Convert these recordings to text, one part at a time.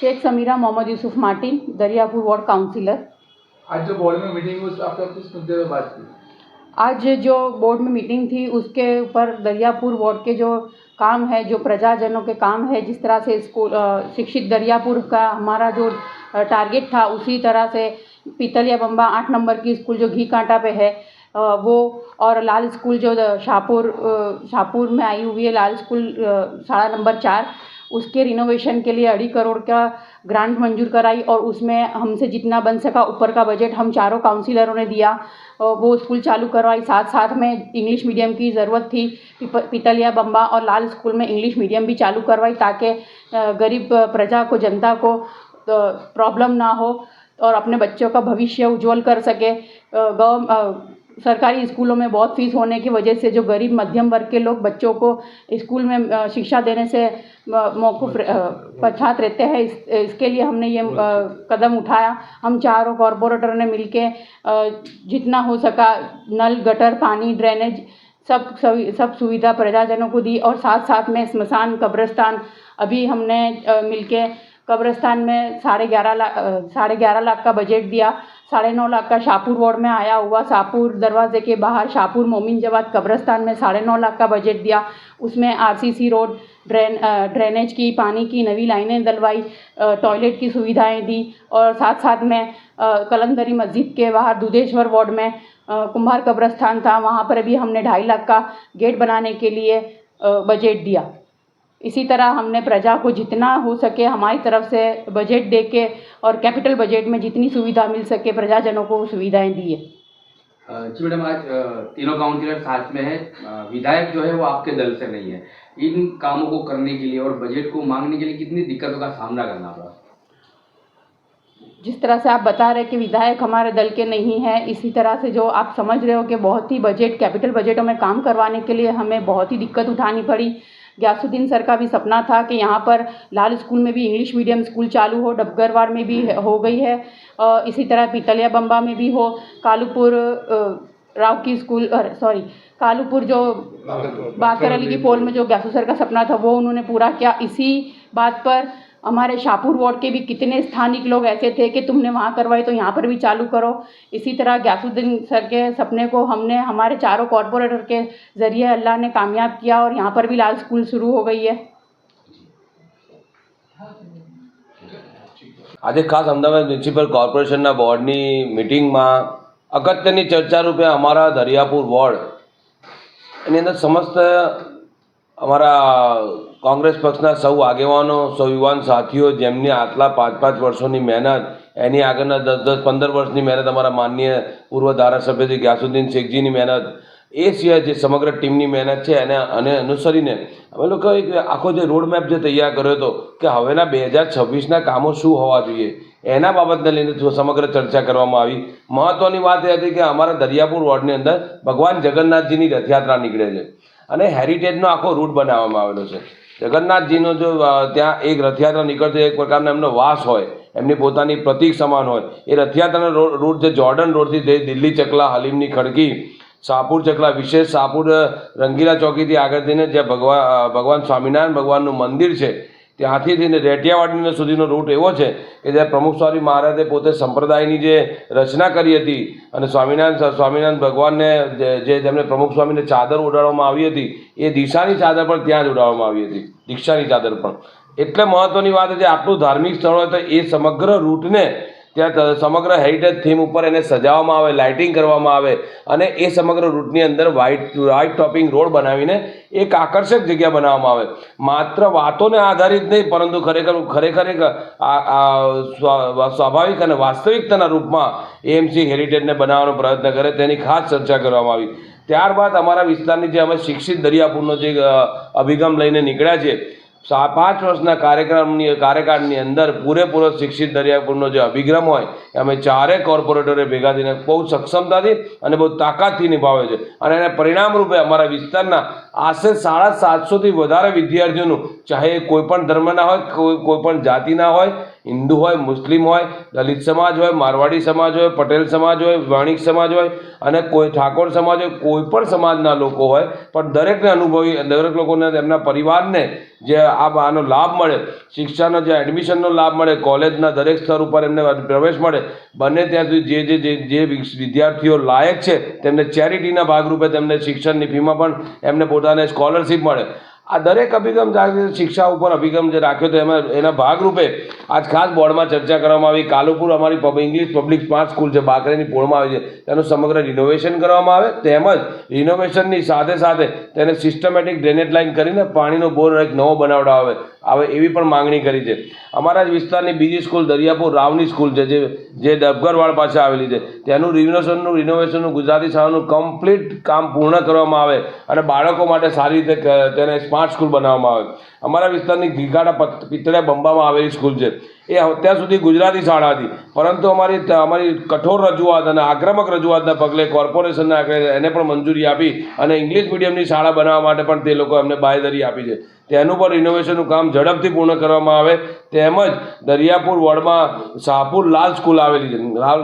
Sheikh Samira Mohammad Yusuf Martin Dariyapur ward councillor. आज जो board में मीटिंग हुई आपने किस मुद्दे पर बात की? आज जो बोर्ड में मीटिंग थी उसके ऊपर दरियापुर वार्ड के जो काम है जो प्रजाजनों के काम है जिस तरह से स्कूल शिक्षित दरियापुर का हमारा जो टारगेट था उसी तरह से पीतलिया बम्बा आठ नंबर की स्कूल जो घी कांटा पे है वो और लाल स्कूल जो शाहपुर शाहपुर में आई हुई है लाल स्कूल शाळा नंबर चार उसके रिनोवेशन के लिए अढ़ी करोड़ का ग्रांट मंजूर कराई और उसमें हमसे जितना बन सका ऊपर का बजट हम चारों काउंसिलरों ने दिया। वो स्कूल चालू करवाई। साथ साथ में इंग्लिश मीडियम की ज़रूरत थी पितलिया, बम्बा और लाल स्कूल में इंग्लिश मीडियम भी चालू करवाई ताकि गरीब प्रजा को, जनता को प्रॉब्लम ना हो और अपने बच्चों का भविष्य उज्जवल कर सके। गव सरकारी स्कूलों में बहुत फ़ीस होने की वजह से जो गरीब मध्यम वर्ग के लोग बच्चों को स्कूल में शिक्षा देने से मौकूफ पछात रहते हैं। इस, इसके लिए हमने ये कदम उठाया। हम चारों कॉरपोरेटर ने मिलके अ, जितना हो सका नल गटर पानी ड्रेनेज सब सब सुविधा प्रजाजनों को दी और साथ साथ में स्मशान कब्रिस्तान अभी हमने मिलके कब्रिस्तान में साढ़े ग्यारह लाख साढ़े ग्यारह लाख का बजट दिया। साढ़े नौ लाख का शाहपुर वार्ड में आया हुआ, शाहपुर दरवाजे के बाहर, शाहपुर मोमिन जवाद कब्रस्तान में साढ़े नौ लाख का बजट दिया। उसमें आरसीसी रोड, ड्रेन ड्रेनेज की, पानी की, नवी लाइनें डलवाई टॉयलेट की सुविधाएँ दी और साथ साथ में कलंदरी मस्जिद के बाहर दुधेश्वर वार्ड में कुम्हार कब्रस्तान था। वहाँ पर भी हमने ढाई लाख का गेट बनाने के लिए बजट दिया। इसी तरह हमने प्रजा को जितना हो सके हमारी तरफ़ से बजट दे के और कैपिटल बजट में जितनी सुविधा मिल सके प्रजाजनों को सुविधाएँ दी है। जी मैडम आज तीनों काउंसिलर साथ में है। विधायक जो है वो आपके दल से नहीं है। इन कामों को करने के लिए और बजट को मांगने के लिए कितनी दिक्कतों का सामना करना पड़ा? जिस तरह से आप बता रहे कि विधायक हमारे दल के नहीं हैं इसी तरह से जो आप समझ रहे हो कि बहुत ही बजट कैपिटल बजटों में काम करवाने के लिए हमें बहुत ही दिक्कत उठानी पड़ी। ग्यासुद्दीन सर का भी सपना था कि यहाँ पर लाल स्कूल में भी इंग्लिश मीडियम स्कूल चालू हो डबगरवाड़ में भी हो गई है। और इसी तरह पितलिया बम्बा में भी हो कालूपुर राव की स्कूल सॉरी कालूपुर जो बाकर अली की पोल में जो ग्यासू सर का सपना था वो उन्होंने पूरा किया। इसी बात पर हमारे शाहपुर वार्ड के भी कितने स्थानिक लोग ऐसे थे कि तुमने वहाँ करवाई तो यहाँ पर भी चालू करो इसी तरह ग्यासुद्दीन सर के सपने को हमने हमारे चारों कॉरपोरेटर के ज़रिए अल्लाह ने कामयाब किया और यहाँ पर भी लाल स्कूल शुरू हो गई है આજે ખાસ અમદાવાદ મ્યુનિસિપલ કોર્પોરેશનના બોર્ડની મિટિંગમાં અગત્યની ચર્ચા રૂપે અમારા દરિયાપુર વોર્ડ એની અંદર સમસ્ત અમારા કોંગ્રેસ પક્ષના સૌ આગેવાનો, સૌ યુવાન સાથીઓ, જેમની આટલા પાંચ પાંચ વર્ષોની મહેનત, એની આગળના દસ દસ પંદર વર્ષની મહેનત અમારા માનનીય પૂર્વ ધારાસભ્ય શ્રી ગ્યાસુદ્દીન શેખજીની મહેનત, એ સિવાય જે સમગ્ર ટીમની મહેનત છે, એને અને અનુસરીને અમે લોકો એક આખો જે રોડમેપ જે તૈયાર કર્યો હતો કે હવેના બે હજાર છવ્વીસના કામો શું હોવા જોઈએ, એના બાબતને લઈને સમગ્ર ચર્ચા કરવામાં આવી. મહત્ત્વની વાત એ હતી કે અમારા દરિયાપુર વોર્ડની અંદર ભગવાન જગન્નાથજીની રથયાત્રા નીકળે છે અને હેરિટેજનો આખો રૂટ બનાવવામાં આવેલો છે. જગન્નાથજીનો જો ત્યાં એક રથયાત્રા નીકળતો એક પ્રકારનો એમનો વાસ હોય, એમની પોતાની પ્રતિક સમાન હોય, એ રથયાત્રાનો રૂટ જે જોર્ડન રોડથી જે દિલ્હી ચકલા હલીમની ખડકી શાહપુર ચકલા, વિશેષ શાહપુર રંગીલા ચોકીથી આગળ થઈને જે ભગવાન ભગવાન સ્વામિનારાયણ ભગવાનનું મંદિર છે ત્યાંથી થઈને રેટિયાવાડીનો સુધીનો રૂટ એવો છે કે જ્યાં પ્રમુખ સ્વામી મહારાજે પોતે સંપ્રદાયની જે રચના કરી હતી અને સ્વામિનારાયણ સ્વામિનારાયણ ભગવાનને જે જે જેમને પ્રમુખ સ્વામીને ચાદર ઉડાડવામાં આવી હતી, એ દિશાની ચાદર પણ ત્યાં જ ઉડાડવામાં આવી હતી, દીક્ષાની ચાદર પણ. એટલે મહત્ત્વની વાત છે, આટલું ધાર્મિક સ્થળ હોય તો એ સમગ્ર રૂટને ત્યાં સમગ્ર હેરિટેજ થીમ ઉપર એને સજાવવામાં આવે લાઇટિંગ કરવામાં આવે અને એ સમગ્ર રૂટની અંદર વ્હાઇટ વ્હાઇટ ટોપિંગ રોડ બનાવીને એક આકર્ષક જગ્યા બનાવવામાં આવે. માત્ર વાતોને આધારિત નહીં, પરંતુ ખરેખર ખરેખર એક સ્વાભાવિક અને વાસ્તવિકતાના રૂપમાં એએમસી હેરિટેજને બનાવવાનો પ્રયત્ન કરે તેની ખાસ ચર્ચા કરવામાં આવી. ત્યારબાદ અમારા વિસ્તારની જે અમે શિક્ષિત દરિયાપુરનો જે અભિગમ લઈને નીકળ્યા છે પાંચ વર્ષના કાર્યક્રમની, કાર્યકાળની અંદર પૂરેપૂરો શિક્ષિત દરિયાપુરનો જે અભિગમ હોય, એ અમે ચારે કોર્પોરેટરે ભેગા થઈને બહુ સક્ષમતાથી અને બહુ તાકાતથી નિભાવે છે. અને એના પરિણામ રૂપે અમારા વિસ્તારના આશરે સાડા સાતસોથી વધારે વિદ્યાર્થીઓનું, ચાહે એ કોઈ પણ ધર્મના હોય, કોઈ કોઈ પણ જાતિના હોય હિન્દુ હોય, મુસ્લિમ હોય, દલિત સમાજ હોય, મારવાડી સમાજ હોય, પટેલ સમાજ હોય, વાણિક સમાજ હોય અને કોઈ ઠાકોર સમાજ હોય, કોઈ પણ સમાજના લોકો હોય, પણ દરેકને અનુભવી, દરેક લોકોને તેમના પરિવારને જે આ આનો લાભ મળે, શિક્ષાનો જે એડમિશનનો લાભ મળે, કોલેજના દરેક સ્તર ઉપર એમને પ્રવેશ મળે, બને ત્યાં સુધી જે જે જે વિદ્યાર્થીઓ લાયક છે, તેમને ચેરિટીના ભાગરૂપે તેમને શિક્ષણની ફીમાં પણ એમને પોતાને સ્કોલરશીપ મળે. આ દરેક અભિગમ શિક્ષા ઉપર અભિગમ જે રાખ્યો હતો એમાં એના ભાગરૂપે આજ ખાસ બોર્ડમાં ચર્ચા કરવામાં આવી. કાલુપુર અમારી ઇંગ્લિશ પબ્લિક સ્માર્ટ સ્કૂલ છે, બાકરેની પોળમાં આવી છે. તેનું સમગ્ર રિનોવેશન કરવામાં આવે. તેમજ રિનોવેશનની સાથે સાથે તેને સિસ્ટમેટિક ડ્રેનેજ લાઇન કરીને પાણીનો બોર એક નવો બનાવડાવે આવે એવી પણ માંગણી કરી છે. અમારા જ વિસ્તારની બીજી સ્કૂલ દરિયાપુર રાવની સ્કૂલ છે, જે જે ડબગરવાડ પાસે આવેલી છે. તેનું રિનોવેશનનું રિનોવેશનનું ગુજરાતી શાળાનું કમ્પ્લીટ કામ પૂર્ણ કરવામાં આવે અને બાળકો માટે સારી રીતે તેને સ્માર્ટ સ્કૂલ બનાવવામાં આવે. અમારા વિસ્તારની ગીગાડા પિત્તળિયા બંબામાં આવેલી સ્કૂલ છે. એ અત્યાર સુધી ગુજરાતી શાળા હતી. પરંતુ અમારી અમારી કઠોર રજૂઆત અને આક્રમક રજૂઆતના પગલે કોર્પોરેશનના આગળ એને પણ મંજૂરી આપી અને ઇંગ્લિશ મીડિયમની શાળા બનાવવા માટે પણ તે લોકો અમને બાંયધરી આપી છે. તેનું પણ રિનોવેશનનું કામ ઝડપથી પૂર્ણ કરવામાં આવે. તેમજ દરિયાપુર વોર્ડમાં શાહપુર લાલ સ્કૂલ આવેલી છે.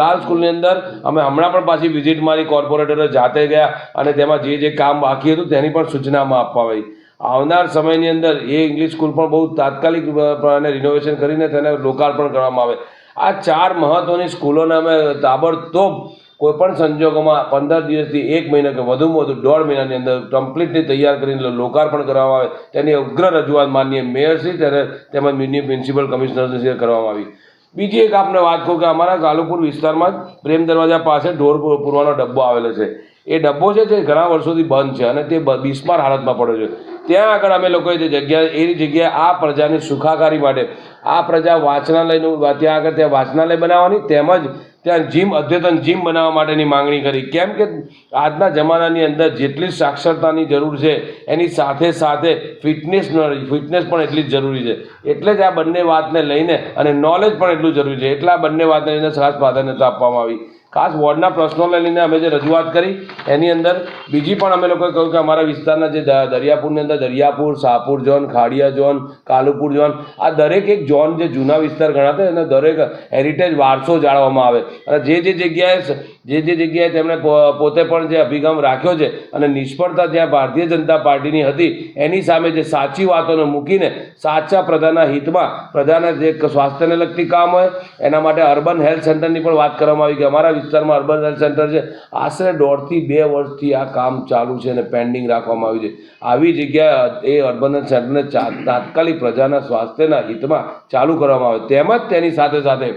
લાલ સ્કૂલની અંદર અમે હમણાં પણ પાછી વિઝિટ મારી કોર્પોરેટરે જાતે ગયા અને તેમાં જે જે કામ બાકી હતું તેની પણ સૂચનામાં આપવા આવી. આવનાર સમયની અંદર એ ઇંગ્લિશ સ્કૂલ પણ બહુ તાત્કાલિક અને રિનોવેશન કરીને તેને લોકાર્પણ કરવામાં આવે. આ ચાર મહત્ત્વની સ્કૂલોને અમે તાબડતોબ કોઈ પણ સંજોગોમાં પંદર દિવસથી એક મહિના કે વધુમાં વધુ દોઢ મહિનાની અંદર કમ્પ્લીટલી તૈયાર કરીને લોકાર્પણ કરવામાં આવે. તેની અગ્ર રજૂઆત માનનીય મેયરશ્રી તેને તેમજ મ્યુનિ, મ્યુનિસિપલ કમિશનરશ્રીએ કરવામાં આવી. બીજી એક આપને વાત કહું કે અમારા ગાલુપુર વિસ્તારમાં પ્રેમ દરવાજા પાસે ઢોર પૂરવાનો ડબ્બો આવેલો છે. એ ડબ્બો છે જે ઘણા વર્ષોથી બંધ છે અને તે બિસ્માર હાલતમાં પડ્યો છે. ત્યાં આગળ અમે લોકોએ જે જગ્યા, એ જગ્યાએ આ પ્રજાની સુખાકારી માટે, આ પ્રજા વાંચનાલયનું, ત્યાં આગળ ત્યાં વાંચનાલય બનાવવાની, તેમજ ત્યાં જીમ, અદ્યતન જીમ બનાવવા માટેની માંગણી કરી. કેમ કે આજના જમાનાની અંદર જેટલી સાક્ષરતાની જરૂર છે, એની સાથે સાથે ફિટનેસ ફિટનેસ પણ એટલી જ જરૂરી છે. એટલે જ આ બંને વાતને લઈને અને નોલેજ પણ એટલું જરૂરી છે. એટલા બંને વાતને લઈને ખાસ પ્રાધાન્યતા આપવામાં આવી. ખાસ વોર્ડના પ્રશ્નોને લઈને અમે જે રજૂઆત કરી, એની અંદર બીજી પણ અમે લોકોએ કહ્યું કે અમારા વિસ્તારના જે દરિયાપુરની અંદર Dariyapur, Shahpur zone, Khadia zone, Kalupur zone, આ દરેક એક ઝોન જે જૂના વિસ્તાર ગણાતા એને દરેક હેરિટેજ વારસો જાળવવામાં આવે. અને જે જે જગ્યાએ જે જે જગ્યાએ તેમણે પોતે પણ જે અભિગમ રાખ્યો છે અને નિષ્ફળતા જ્યાં ભારતીય જનતા પાર્ટીની હતી, એની સામે જે સાચી વાતોને મૂકીને સાચા પ્રજાના હિતમાં, પ્રજાના જે સ્વાસ્થ્યને લગતી કામ હોય, એના માટે અર્બન હેલ્થ સેન્ટરની પણ વાત કરવામાં આવી કે અમારા વિસ્તારમાં અર્બન સેન્ટર છે. આશરે દોઢથી બે વર્ષથી આ કામ ચાલુ છે અને પેન્ડિંગ રાખવામાં આવ્યું છે. આવી જગ્યાએ એ અર્બન સેન્ટરને તાત્કાલિક પ્રજાના સ્વાસ્થ્યના હિતમાં ચાલુ કરવામાં આવે. તેમજ તેની સાથે સાથે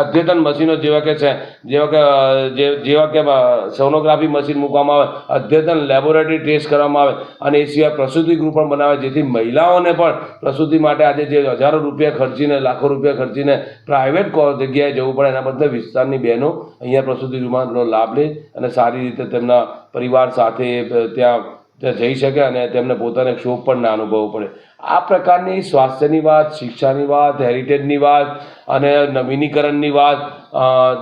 અદ્યતન મશીનો જેવા કે છે, જેવા કે જેવા કે સોનોગ્રાફી મશીન મૂકવામાં આવે, અદ્યતન લેબોરેટરી ટેસ્ટ કરવામાં આવે અને એ સિવાય પ્રસૂતિ ગૃહ પણ બનાવે, જેથી મહિલાઓને પણ પ્રસૂતિ માટે આજે જે હજારો રૂપિયા ખર્ચીને, લાખો રૂપિયા ખર્ચીને પ્રાઇવેટ જગ્યાએ જવું પડે. એના બદલે વિસ્તારની બહેનો અહીંયા પ્રસૂતિ ગૃહનો લાભ લે અને સારી રીતે તેમના પરિવાર સાથે ત્યાં ત્યાં જઈ શકે અને તેમને પોતાને ક્ષોભ પણ ના અનુભવવો પડે. આ પ્રકારની સ્વાસ્થ્યની વાત, શિક્ષાની વાત, હેરિટેજની વાત અને નવીનીકરણની વાત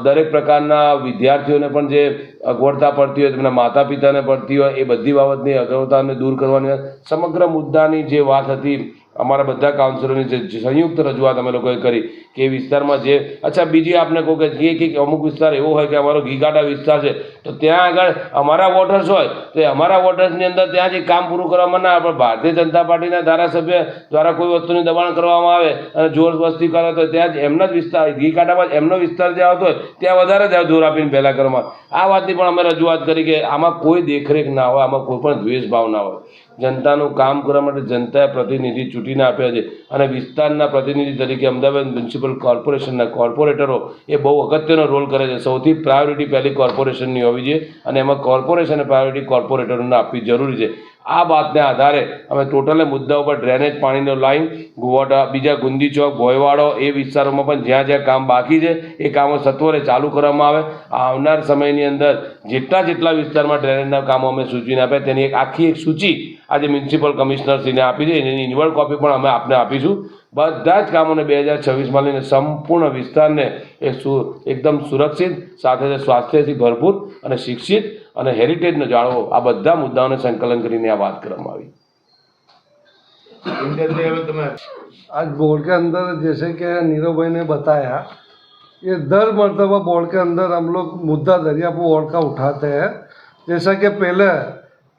દરેક પ્રકારના વિદ્યાર્થીઓને પણ જે અગવડતા પડતી હોય, તેમના માતા પિતાને પડતી હોય, એ બધી બાબતની અગવડતાને દૂર કરવાની સમગ્ર મુદ્દાની જે વાત હતી અમારા બધા કાઉન્સિલરની જે સંયુક્ત રજૂઆત અમે લોકોએ કરી કે એ વિસ્તારમાં જે અચ્છા, બીજી આપને કહું કે કે અમુક વિસ્તાર એવો હોય કે અમારો ઘીઘાટા વિસ્તાર છે, તો ત્યાં આગળ અમારા વોટર્સ હોય, તો અમારા વોટર્સની અંદર ત્યાં જે કામ પૂરું કરવામાં ના આપણે પણ ભારતીય જનતા પાર્ટીના ધારાસભ્ય દ્વારા કોઈ વસ્તુની દબાણ કરવામાં આવે અને જોર વસ્તી કરે તો ત્યાં જ એમના જ વિસ્તાર ઘીઘાટામાં એમનો વિસ્તાર જે આવતો હોય, ત્યાં વધારે જ જોર આપીને પહેલાં કરવામાં આ વાતની પણ અમે રજૂઆત કરી કે આમાં કોઈ દેખરેખ ના હોય, આમાં કોઈ પણ દ્વેષભાવ ના હોય. જનતાનું કામ કરવા માટે જનતાએ પ્રતિનિધિ ચૂંટીને આપ્યા છે. અને વિસ્તારના પ્રતિનિધિ તરીકે અમદાવાદ મ્યુનિસિપલ કોર્પોરેશનના કોર્પોરેટરો એ બહુ અગત્યનો રોલ કરે છે. સૌથી પ્રાયોરિટી પહેલી કોર્પોરેશનની હોવી જોઈએ અને એમાં કોર્પોરેશને પ્રાયોરિટી કોર્પોરેટરોને આપવી જરૂરી છે. આ વાતને આધારે અમે ટોટલે મુદ્દા ઉપર ડ્રેનેજ પાણીનો લાઈન, ગુવાડા, બીજા ગુંદી ચોક ભોયવાડો એ વિસ્તારોમાં પણ જ્યાં જ્યાં કામ બાકી છે, એ કામો સત્વરે ચાલુ કરવામાં આવે. આવનાર સમયની અંદર જેટલા જેટલા વિસ્તારમાં ડ્રેનેજના કામો અમે સૂચવીને આપ્યા તેની એક આખી એક સૂચિ આજે મ્યુનિસિપલ કમિશનરશ્રીને આપી છે. એની ઇન્વર્ડ કોપી પણ અમે આપને આપીશું. બધા જ કામોને બે હજાર છવ્વીસમાં લઈને સંપૂર્ણ વિસ્તારને એક સુ એકદમ સુરક્ષિત સાથે સાથે સ્વાસ્થ્યથી ભરપૂર અને શિક્ષિત અને હેરિટેજનો જાળવો આ બધા મુદ્દાઓને સંકલન કરીને આ વાત કરવામાં આવી इंडियन लेवल तो मैं आज बोर्ड के अंदर जैसे कि नीरव भाई ने बताया ये दर मरतबा बोर्ड के अंदर हम लोग मुद्दा दरियापुर वार्ड का उठाते हैं जैसा कि पहले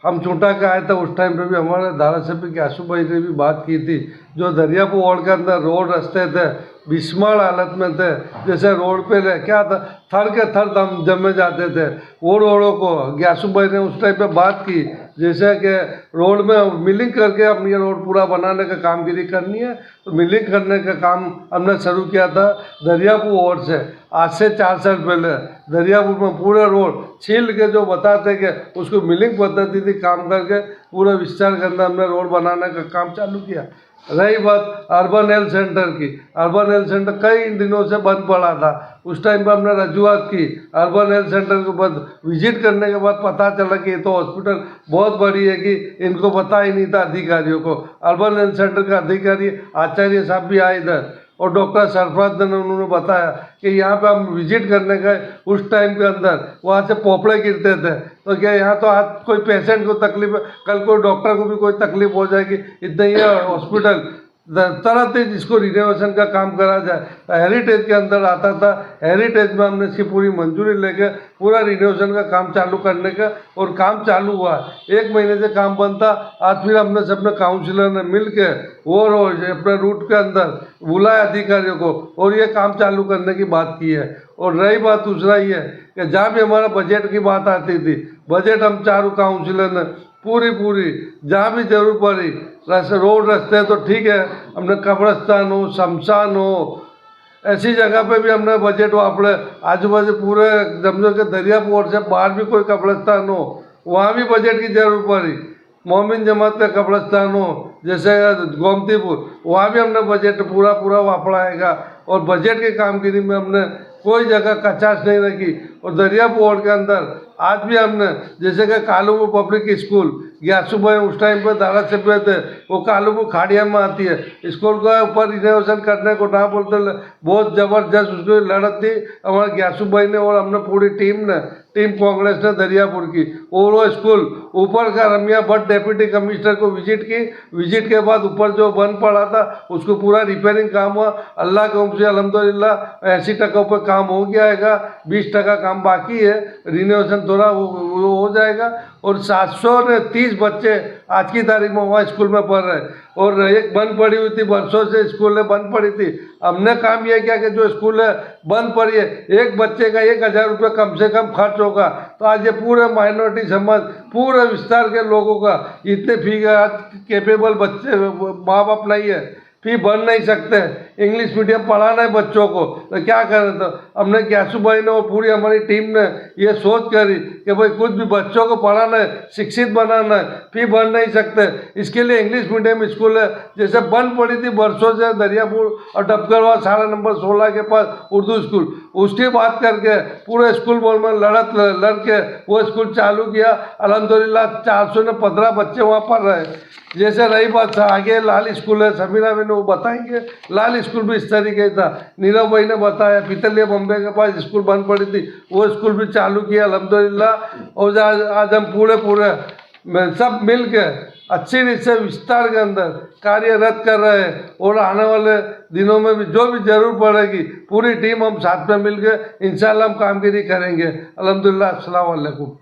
हम छोटा के आए थे, उस टाइम पे भी हमारे धारासभ्य आशू भाई ने भी बात की थी। जो दरियापुर वार्ड के अंदर रोड रस्ते थे बिस्मार हालत में थे। जैसे रोड पे रह, क्या था, थर के थर दम जमे जाते थे। वो रोडों को ग्यासु भाई ने उस टाइम पे बात की। जैसे कि रोड में मिलिंग करके ये रोड पूरा बनाने का कामगिरी करनी है तो मिलिंग करने का काम हमने शुरू किया था दरियापुर वार्ड से। आज से चार साल पहले दरियापुर में पूरे रोड छील के जो बताते कि उसको मिलिंग पद्धति थी काम करके पूरा विस्तार करना हमने रोड बनाने का काम चालू किया। रही बात अर्बन हेल्थ सेंटर की। अर्बन हेल्थ सेंटर कई दिनों से बंद पड़ा था। उस टाइम पर हमने रजूआत की। अर्बन हेल्थ सेंटर के बाद विज़िट करने के बाद पता चला कि ये तो हॉस्पिटल बहुत बड़ी है कि इनको पता ही नहीं था अधिकारियों को। अर्बन हेल्थ सेंटर का अधिकारी आचार्य साहब भी आए इधर और डॉक्टर सरफराज ने उन्होंने बताया कि यहाँ पे हम विज़िट करने गए उस टाइम के अंदर। वहाँ से पोपड़े गिरते थे। तो क्या यहाँ तो आज कोई पेशेंट को तकलीफ़, कल कोई डॉक्टर को भी कोई तकलीफ़ हो जाएगी? इतने ये हॉस्पिटल तरह से इसको रिनोवेशन का काम करा जाए। हेरिटेज के अंदर आता था। हेरिटेज में हमने इसकी पूरी मंजूरी लेके, पूरा रिनोवेशन का काम चालू करने का, और काम चालू हुआ। एक महीने से काम बंद था। आज फिर हमने सबने काउंसिलर ने मिल के वो रोज अपने रूट के अंदर बुलाया अधिकारियों को, और ये काम चालू करने की बात की है। और रही बात दूसरा ये कि जहाँ भी हमारा बजट की बात आती थी बजट हम चारों काउंसिलर ने पूरी पूरी जहाँ भी जरूर पड़ी रास्ते रोड रास्ते हैं तो ठीक है हमने कब्रस्तान हो शमशान हो ऐसी जगह पे भी हमने बजट वापरे आजू बाजू पूरे समझो कि दरियापुर से बाहर भी कोई कब्रस्तान हो वहाँ भी बजट की जरूरत पड़ी मोमिन जमात का कब्रस्तान हो जैसे गोमतीपुर वहाँ भी हमने बजट पूरा पूरा वापराएगा और बजट की कामगिरी में हमने कोई जगह कचास नहीं रखी और दरियापुर वार्ड के अंदर, आज भी हमने, जैसे कि कालूपुर पब्लिक स्कूल ग्यासु भाई उस टाइम पर दारा से पे थे, वो कालूपुर खाड़िया में आती है। स्कूल का ऊपर रिनोवेशन करने को ना बोलते, बहुत ज़बरदस्त उसकी लड़त थी। हमारे ग्यासु भाई ने और हमने पूरी टीम ने टीम कांग्रेस ने दरियापुर की। और वो स्कूल, ऊपर का रमिया भट्ट डेप्यूटी कमिश्नर को विज़िट की। विज़िट के बाद ऊपर जो बंद पड़ा था, उसको पूरा रिपेयरिंग काम हुआ। अल्लाह के से अलहमदिल्ला ऐसी टका पर काम हो गया है बीस टका काम बाकी है। रिनोवेशन थोड़ा वो, वो हो जाएगा। और सात सौ तीस बच्चे आज की तारीख में वहाँ स्कूल में पढ़ रहे हैं। और एक बंद पड़ी हुई थी बरसों से स्कूलें बंद पड़ी थी। हमने काम यह किया कि जो स्कूल है बंद पड़ी है। एक बच्चे का एक हज़ार रुपये कम से कम खर्च होगा। तो आज ये पूरे माइनॉरिटी समाज पूरे विस्तार के लोगों का इतने आज केपेबल बच्चे माँ बाप नहीं है। फ़ी भर नहीं सकते। इंग्लिश मीडियम पढ़ाना है बच्चों को। तो क्या करें तो? हमने ग्यासु भाई ने और पूरी हमारी टीम ने ये सोच करी कि भाई कुछ भी बच्चों को पढ़ाना है, शिक्षित बनाना है, फ़ी भर नहीं सकते। इसके लिए इंग्लिश मीडियम स्कूल है। जैसे बंद पड़ी थी बरसों से दरियापुर और डबकरवा सारा नंबर सोलह के पास उर्दू स्कूल उसकी बात करके पूरे स्कूल बोर्ड में लड़त लड़ के वो स्कूल चालू किया। अलहमदिल्ला चार सौ ने पंद्रह बच्चे वहाँ पढ़ रहे। जैसे रही बात था, आगे लाल स्कूल है, समीरा बहन वो बताएँगे। लाल स्कूल भी इस तरीके था। नीरव भाई ने बताया, पितलिया बम्बे के पास स्कूल बंद पड़ी थी, वो स्कूल भी चालू किया अलहमदिल्ला और आज हम पूरे पूरे सब मिल के अच्छी रीत से विस्तार के अंदर कार्यरत कर रहे हैं। और आने वाले दिनों में भी जो भी ज़रूर पड़ेगी, पूरी टीम हम साथ में मिल के इंशाल्लाह हम कामगिरी करेंगे। अलहमदिल्ला अस्सलाम वालेकुम